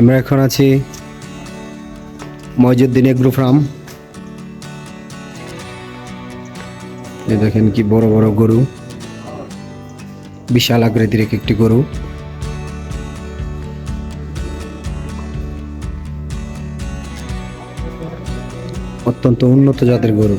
আমরা এখন আছি ময়জুদ্দিন এগ্রো ফার্ম। এই দেখেন কি বড় বড় গরু। বিশাল আকৃতির এক একটি গরু। অত্যন্ত উন্নত জাতের গরু।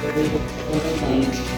嗯